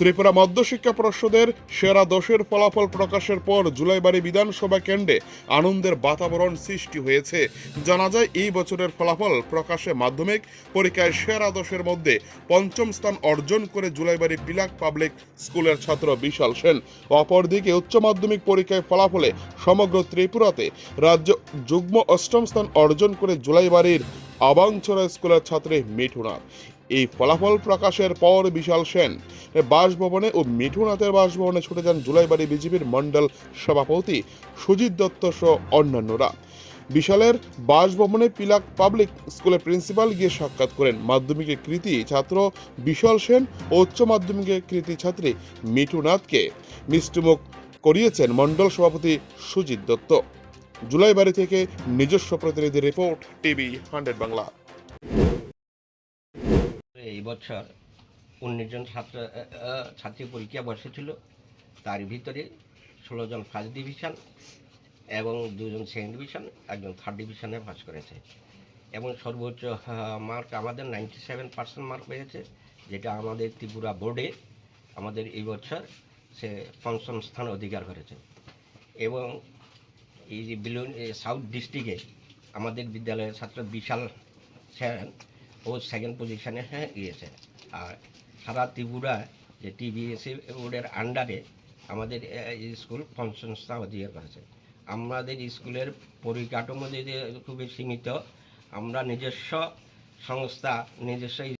ত্রিপুরা মধ্যশিক্ষা পর্ষদের সেরা দশের ফলাফল প্রকাশের পর জুলাইবাড়ি বিধানসভা কেন্দ্রে আনন্দের বাতাবরণ সৃষ্টি হয়েছে। জানা যায়, এই বছরের ফলাফল প্রকাশে মাধ্যমিক পরীক্ষায় সেরা দশের মধ্যে পঞ্চম স্থান অর্জন করে জুলাইবাড়ি পিলাক পাবলিক স্কুলের ছাত্র বিশাল সেন। অপরদিকে উচ্চ মাধ্যমিক পরীক্ষায় ফলাফলে সমগ্র ত্রিপুরাতে রাজ্য যুগ্ম অষ্টম স্থান অর্জন করে জুলাইবাড়ির আবাংছড়া স্কুলের ছাত্রী মিঠুনাথ। এই ফলাফল প্রকাশের পর বিশাল সেন। বাসভবনে ও মিঠুনাথের বাসভবনে ছুটে যান জুলাইবাড়ি বিজেপির মণ্ডল সভাপতি সুজিত দত্ত সহ অন্যান্যরা। বিশালের বাসভবনে পিলাক পাবলিক স্কুলের প্রিন্সিপাল গিয়ে সাক্ষাৎ করেন মাধ্যমিকের কৃতি ছাত্র বিশাল সেন ও উচ্চ মাধ্যমিকের কৃতি ছাত্রী মিঠুনাথকে। মিষ্টিমুখ করিয়েছেন মণ্ডল সভাপতি সুজিত দত্ত। জুলাই বাড়ি থেকে নিজস্ব প্রতিনিধি রিপোর্ট, টিভি হান্ড্রেড বাংলা। এই বছর উনিশ জন ছাত্র ছাত্রী পরীক্ষা বসেছিল তার ভিতরে ষোলো জন ফার্স্ট ডিভিশন এবং দুজন সেকেন্ড ডিভিশন একজন থার্ড ডিভিশনে পাস করেছে। এবং সর্বোচ্চ মার্ক আমাদের নাইনটি সেভেন পার্সেন্ট মার্ক পেয়েছে, যেটা আমাদের ত্রিপুরা বোর্ডে আমাদের এই বছর সে পঞ্চম স্থান অধিকার করেছে। এবং এই যে বিলুন সাউথ ডিস্ট্রিক্টে আমাদের বিদ্যালয়ের ছাত্র বিশাল সেন ও সেকেন্ড পজিশনে হ্যাঁ গিয়েছে। আর সারা ত্রিপুরা যে টিভিএসি বোর্ডের আন্ডারে আমাদের স্কুল স্থান অধিকার করেছে। আমাদের স্কুলের পরিকাঠামো যে যে খুবই সীমিত, আমরা নিজস্ব সংস্থা, নিজস্ব